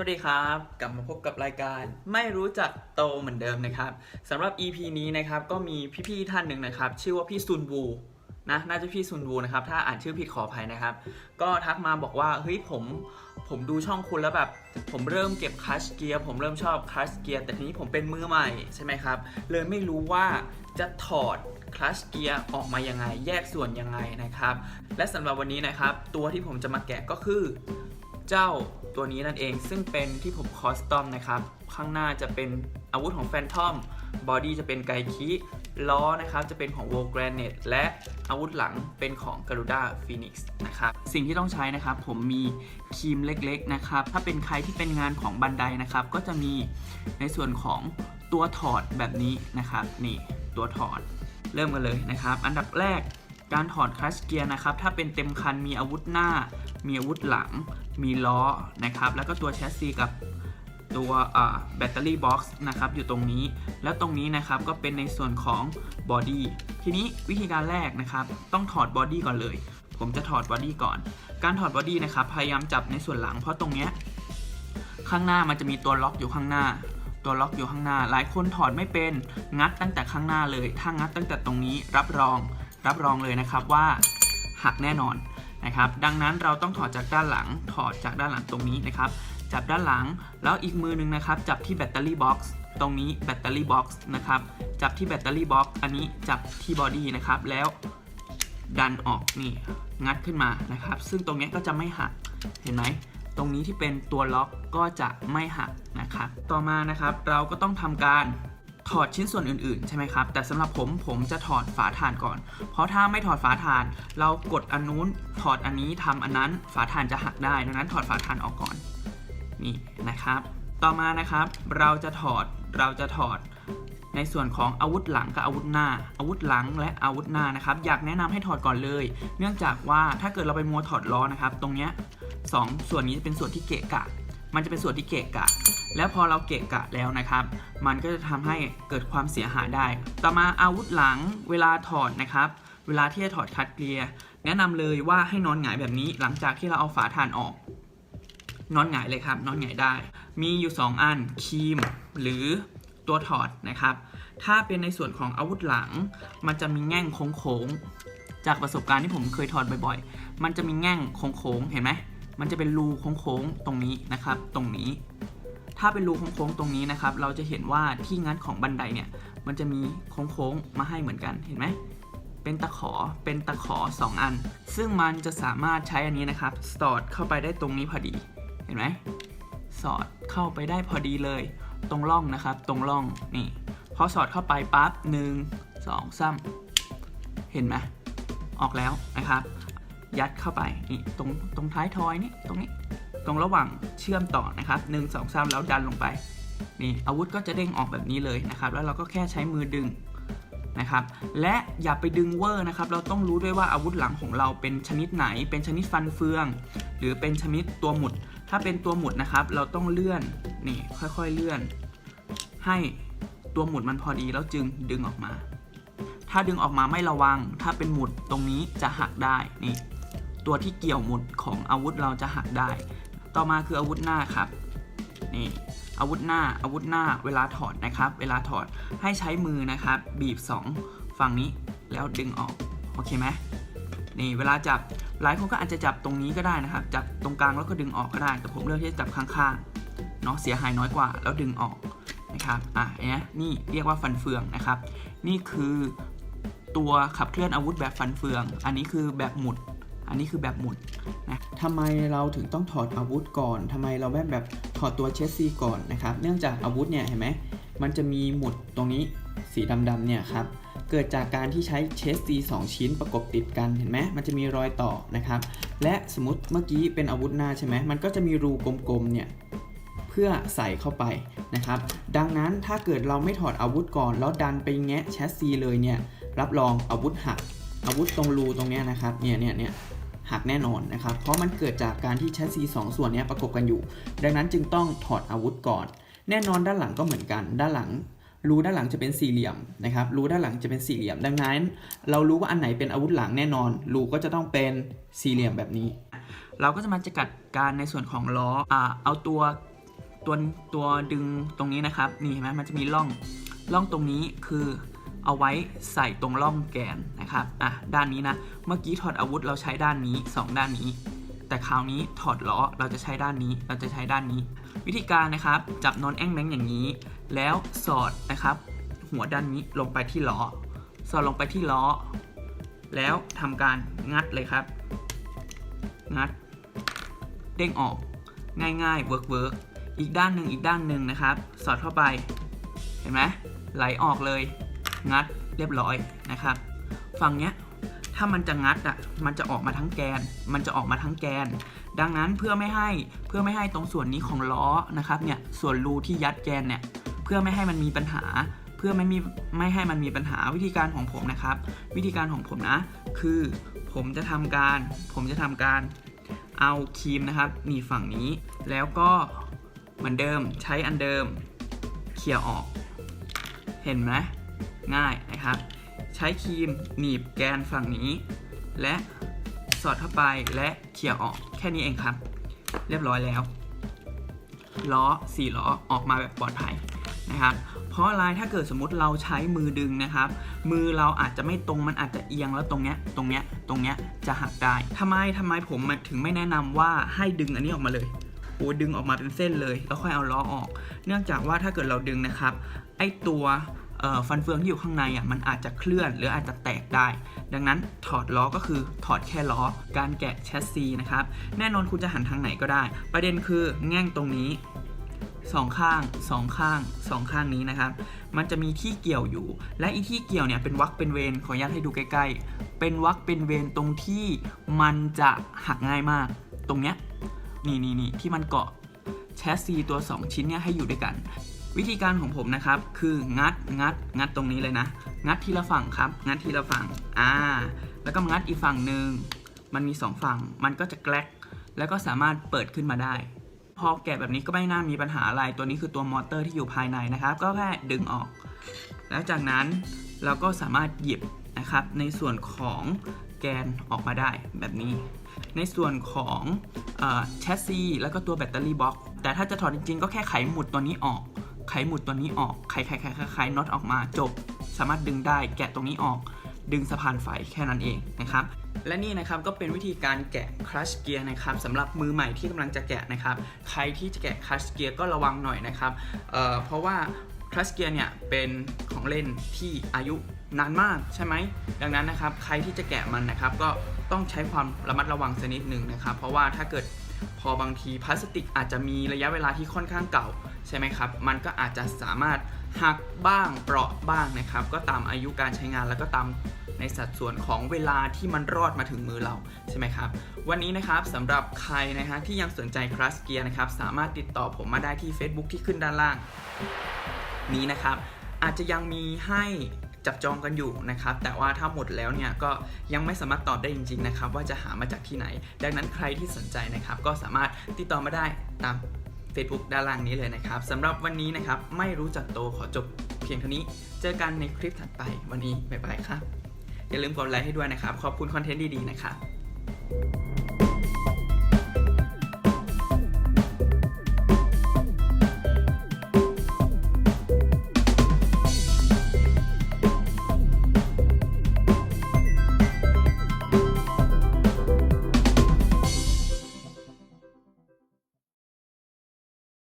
วัสดีครับ กลับมาพบกับรายการไม่รู้จักโตเหมือนเดิมนะครับสำหรับ EP นี้นะครับก็มีพี่ๆท่านหนึ่งนะครับ ชื่อว่าพี่ซุนวูนะน่าจะพี่ซุนวูนะครับ ถ้าอ่านชื่อผิดขออภัยนะครับ ก็ทักมาบอกว่าเฮ้ยผมผมดูช่องคุณแล้วแบบ ผมเริ่มเก็บคลัชเกียร์ผมเริ่มชอบคลัชเกียร์แต่ทีนี้ผมเป็นมือใหม่ใช่ไหมครับเลยไม่รู้ว่าจะถอดคลัชเกียร์ออกมายังไง แยกส่วนยังไงนะครับ และสำหรับวันนี้นะครับ ตัวที่ผมจะมาแกะก็คือ เจ้า ตัวนี้นั่นเองซึ่งเป็นที่ผมคอสตอมนะครับ ข้างหน้าจะเป็นอาวุธของแฟนทอมบอดี้จะเป็นไกคิล้อนะครับจะเป็นของ w o l g r a n i t และอาวุธหลังเป็นของก Garuda Phoenix นะครับสิ่งที่ต้องใช้นะครับ ผมมีครีมเล็กๆนะครับ ถ้าเป็นใครที่เป็นงานของบันไดนะครับ ก็จะมีในส่วนของตัวถอดแบบนี้นะครับ นี่ตัวถอดเริ่มกันเลยนะครับ อันดับแรก การถอดคลัชเกียร์นะครับ ถ้าเป็นเต็มคันมีอาวุธหน้า มีอาวุธหลัง มีล้อนะครับ แล้วก็ตัวแชสซีกับตัวแบตเตอรี่บ็อกซ์นะครับอยู่ตรงนี้ แล้วตรงนี้นะครับก็เป็นในส่วนของบอดี้ทีนี้วิธีการแรกนะครับ ต้องถอดบอดี้ก่อนเลย ผมจะถอดบอดี้ก่อน การถอดบอดี้นะครับพยายามจับในส่วนหลัง เพราะตรงเนี้ยข้างหน้ามันจะมีตัวล็อกอยู่ข้างหน้า ตัวล็อกอยู่ข้างหน้า หลายคนถอดไม่เป็นงัดตั้งแต่ข้างหน้าเลย ถ้างัดตั้งแต่ตรงนี้รับรอง รับรองเลยนะครับว่าหักแน่นอนนะครับ ดังนั้นเราต้องถอดจากด้านหลัง ถอดจากด้านหลังตรงนี้นะครับ จับด้านหลัง แล้วอีกมือหนึงนะครับ จับที่แบตเตอรี่บ็อกซ์ ตรงนี้แบตเตอรี่บ็อกซ์นะครับ จับที่แบตเตอรี่บ็อกซ์ อันนี้จับที่บอดี้นะครับ แล้วดันออกนี่ งัดขึ้นมานะครับ ซึ่งตรงนี้ก็จะไม่หัก เห็นไหม ตรงนี้ที่เป็นตัวล็อกก็จะไม่หักนะครับ ต่อมานะครับ เราก็ต้องทำการ ถอดชิ้นส่วนอื่นๆ ใช่ไหมครับ แต่สำหรับผมผมจะถอดฝาถ่านก่อน เพราะถ้าไม่ถอดฝาถ่าน เรากดอันนู้นถอดอันนี้ทำอันนั้นฝาถ่านจะหักได้ดังนั้นถอดฝาถ่านออกก่อนนี่นะครับ ต่อมานะครับ เราจะถอดเราจะถอดในส่วนของอาวุธหลังกับอาวุธหน้า อาวุธหลังและอาวุธหน้านะครับ อยากแนะนำให้ถอดก่อนเลย เนื่องจากว่าถ้าเกิดเราไปมัวถอดล้อนะครับ ตรงเนี้ยสองส่วนนี้จะเป็นส่วนที่เกะกะ มันจะเป็นส่วนที่เกะกะ แล้วพอเราเกะกะแล้วนะครับ มันก็จะทำให้เกิดความเสียหายได้ ต่อมาอาวุธหลังเวลาถอดนะครับ เวลาที่จะถอดคัดเกลียร์แนะนำเลยว่าให้นอนหงายแบบนี้หลังจากที่เราเอาฝาถ่านออก นอนหงายเลยครับ นอนหงายได้ มีอยู่ 2 อันครีม หรือตัวถอดนะครับ ถ้าเป็นในส่วนของอาวุธหลัง มันจะมีแง่งโค้งๆจากประสบการณ์ที่ผมเคยถอดบ่อยๆ มันจะมีแง่งโค้งๆเห็นไหม มันจะเป็นรูโค้งๆตรงนี้นะครับ ตรงนี้ ถ้าเป็นรูโค้งๆตรงนี้นะครับ เราจะเห็นว่าที่งัดของบันไดเนี่ย มันจะมีโค้งๆมาให้เหมือนกัน เห็นไหม เป็นตะขอ เป็นตะขอ 2 อัน ซึ่งมันจะสามารถใช้อันนี้นะครับ สอดเข้าไปได้ตรงนี้พอดี เห็นไหม สอดเข้าไปได้พอดีเลย ตรงร่องนะครับ ตรงร่อง นี่ พอสอดเข้าไปปั๊บหนึ่งสองสามเห็นไหมออกแล้วนะครับ ยัดเข้าไปนี่ตรงตรงท้ายทอยนี่ตรงนี้ตรงระหว่างเชื่อมต่อนะครับหนึ่งสองสามแล้วดันลงไปนี่อาวุธก็จะเด้งออกแบบนี้เลยนะครับ แล้วเราก็แค่ใช้มือดึงนะครับ และอย่าไปดึงเวอร์นะครับ เราต้องรู้ด้วยว่าอาวุธหลังของเราเป็นชนิดไหน เป็นชนิดฟันเฟือง หรือเป็นชนิดตัวหมุด ถ้าเป็นตัวหมุดนะครับ เราต้องเลื่อนนี่ค่อยๆเลื่อน ให้ตัวหมุดมันพอดีแล้วจึงดึงออกมา ถ้าดึงออกมาไม่ระวัง ถ้าเป็นหมุดตรงนี้จะหักได้นี่ ตัวที่เกี่ยวหมุดของอาวุธเราจะหักได้ ต่อมาคืออาวุธหน้าครับนี่อาวุธหน้าอาวุธหน้าเวลาถอดนะครับ เวลาถอดให้ใช้มือนะครับ บีบ 2 ฝั่งนี้แล้วดึงออกโอเคไหมนี่เวลาจับหลายคนก็อาจจะจับตรงนี้ก็ได้นะครับ จับตรงกลางแล้วก็ดึงออกก็ได้ แต่ผมเลือกที่จะจับข้างๆเนาะเสียหายน้อยกว่า แล้วดึงออกนะครับอะเนี้ยนี่เรียกว่าฟันเฟืองนะครับ นี่คือตัวขับเคลื่อนอาวุธแบบฟันเฟือง อันนี้คือแบบหมุด อันนี้คือแบบหมุดนะทำไมเราถึงต้องถอดอาวุธก่อนทำไมเราแบบแบบถอดตัวเชสซีก่อนนะครับ เนื่องจากอาวุธเนี่ยเห็นไหมมันจะมีหมุดตรงนี้สีดำๆเนี่ยครับเกิดจากการที่ใช้เชสซีสองชิ้นประกบติดกันเห็นไหมมันจะมีรอยต่อนะครับ และสมมติเมื่อกี้เป็นอาวุธหน้าใช่ไหมมันก็จะมีรูกลมๆเนี่ยเพื่อใส่เข้าไปนะครับ ดังนั้นถ้าเกิดเราไม่ถอดอาวุธก่อน แล้วดันไปแงะแชสซีเลยเนี่ยรับรองอาวุธหักอาวุธตรงรูตรงเนี้ยนะครับเนี่ยเนี่ยเนี่ย หักแน่นอนนะครับ เพราะมันเกิดจากการที่ชสซีสองส่วนนี้ประกบกันอยู่ ดังนั้นจึงต้องถอดอาวุธก่อน แน่นอนด้านหลังก็เหมือนกัน ด้านหลังรูด้านหลังจะเป็นสี่เหลี่ยมนะครับ รูด้านหลังจะเป็นสี่เหลี่ยม ดังนั้น เรารู้ว่าอันไหนเป็นอาวุธหลังแน่นอน รูก็จะต้องเป็นสี่เหลี่ยมแบบนี้ เราก็จะมาจะกัดการในส่วนของล้ออ่าเอาตัวตัวตัวดึงตรงนี้นะครับ นี่เห็นไหมมันจะมีร่อง ร่องตรงนี้คือ เอาไว้ใส่ตรงร่องแกนนะครับอะด้านนี้นะ เมื่อกี้ถอดอาวุธเราใช้ด้านนี้ 2 ด้านนี้ แต่คราวนี้ถอดล้อเราจะใช้ด้านนี้ เราจะใช้ด้านนี้ วิธีการนะครับจับนอนแองแมงอย่างนี้ แล้วสอดนะครับ หัวด้านนี้ลงไปที่ล้อ สอดลงไปที่ล้อ แล้วทำการงัดเลยครับ งัด เด้งออกง่ายๆเวิร์กเวิร์กอีกด้านหนึ่งอีกด้านหนึ่งนะครับ สอดเข้าไปเห็นไหมไหลออกเลย งัดเรียบร้อยนะครับ ฝั่งเนี้ยถ้ามันจะงัดอะมันจะออกมาทั้งแกน มันจะออกมาทั้งแกน ดังนั้นเพื่อไม่ให้เพื่อไม่ให้ตรงส่วนนี้ของล้อนะครับเนี่ยส่วนรูที่ยัดแกนเนี่ยเพื่อไม่ให้มันมีปัญหา เพื่อไม่มีไม่ให้มันมีปัญหาวิธีการของผมนะครับ วิธีการของผมนะ คือผมจะทำการ ผมจะทำการเอาครีมนะครับหนีฝั่งนี้ แล้วก็เหมือนเดิมใช้อันเดิมเขี่ยออก เห็นไหม ง่ายนะครับ ใช้ครีมหนีบแกนฝั่งนี้ และสอดเข้าไปและเขี่ยออกแค่นี้เองครับ เรียบร้อยแล้วล้อ4ล้อออกมาแบบปลอดภัยนะครับเพราะอะไรถ้าเกิดสมมุติเราใช้มือดึงนะครับ มือเราอาจจะไม่ตรงมันอาจจะเอียงแล้วตรงเนี้ยตรงเนี้ยตรงเนี้ยจะหักได้ทำไมทำไมผมถึงไม่แนะนำว่าให้ดึงอันนี้ออกมาเลยโอ้ดึงออกมาเป็นเส้นเลย แล้วค่อยเอาล้อออก เนื่องจากว่าถ้าเกิดเราดึงนะครับ ไอตัว ฟันเฟืองที่อยู่ข้างในอะมันอาจจะเคลื่อนหรืออาจจะแตกได้ ดังนั้นถอดล้อก็คือถอดแค่ล้อ การแกะแชสซีนะครับ แน่นอนคุณจะหันทางไหนก็ได้ ประเด็นคือแง่งตรงนี้สองข้างสองข้างสองข้างนี้นะครับ มันจะมีที่เกี่ยวอยู่ และอีที่เกี่ยวเนี่ยเป็นวักเป็นเวรขออนุญาตให้ดูใกล้ๆ เป็นวักเป็นเวรตรงที่มันจะหักง่ายมาก ตรงเนี้ยนี่นี่นี่ที่มันเกาะแชสซีตัว 2 ชิ้นเนี่ยให้อยู่ด้วยกัน วิธีการของผมนะครับ คืองัดงัดงัดตรงนี้เลยนะ งัดทีละฝั่งครับ งัดทีละฝั่งอ่าแล้วก็งัดอีกฝั่งหนึ่งมันมีสองฝั่ง มันก็จะแกลกแล้วก็สามารถเปิดขึ้นมาได้ พอแกะแบบนี้ก็ไม่น่ามีปัญหาอะไร ตัวนี้คือตัวมอเตอร์ที่อยู่ภายในนะครับ ก็แค่ดึงออก แล้วจากนั้นเราก็สามารถหยิบนะครับ ในส่วนของแกนออกมาได้แบบนี้ ในส่วนของแชสซีแล้วก็ตัวแบตเตอรี่บ็อกแต่ถ้าจะถอดจริงๆ ก็แค่ไขหมุดตัวนี้ออก ไขหมุดตัวนี้ออก ไขไขไขไขไขน็อตออกมาจบ สามารถดึงได้แกะตรงนี้ออก ดึงสะพานไฟแค่นั้นเองนะครับ และนี่นะครับก็เป็นวิธีการแกะคลัชเกียร์นะครับสำหรับมือใหม่ที่กำลังจะแกะนะครับ ใครที่จะแกะคลัชเกียร์ก็ระวังหน่อยนะครับเเพราะว่าคลัชเกียร์เนี่ยเป็นของเล่นที่อายุนานมากใช่ไหม ดังนั้นนะครับใครที่จะแกะมันนะครับ ก็ต้องใช้ความระมัดระวังสักนิดหนึ่งนะครับ เพราะว่าถ้าเกิด พอบางทีพลาสติกอาจจะมีระยะเวลาที่ค่อนข้างเก่าใช่ไหมครับ มันก็อาจจะสามารถหักบ้างเปราะบ้างนะครับ ก็ตามอายุการใช้งานแล้วก็ตามในสัดส่วนของเวลาที่มันรอดมาถึงมือเราใช่ไหมครับ วันนี้นะครับสำหรับใครนะฮะที่ยังสนใจคลาสเกียร์นะครับ สามารถติดต่อผมมาได้ที่ Facebook ที่ขึ้นด้านล่าง นี้นะครับ อาจจะยังมีให้ จับจองกันอยู่นะครับ แต่ว่าถ้าหมดแล้วเนี่ยก็ยังไม่สามารถตอบได้จริง ๆนะครับ ว่าจะหามาจากที่ไหน ดังนั้นใครที่สนใจนะครับ ก็สามารถติดต่อมาได้ตาม Facebook ด้านล่างนี้เลยนะครับสำหรับวันนี้นะครับไม่รู้จักโตขอจบเพียงเท่านี้ เจอกันในคลิปถัดไปวันนี้บ๊ายบายครับอย่าลืมกดไลค์ให้ด้วยนะครับ ขอบคุณคอนเทนต์ดีๆนะครับ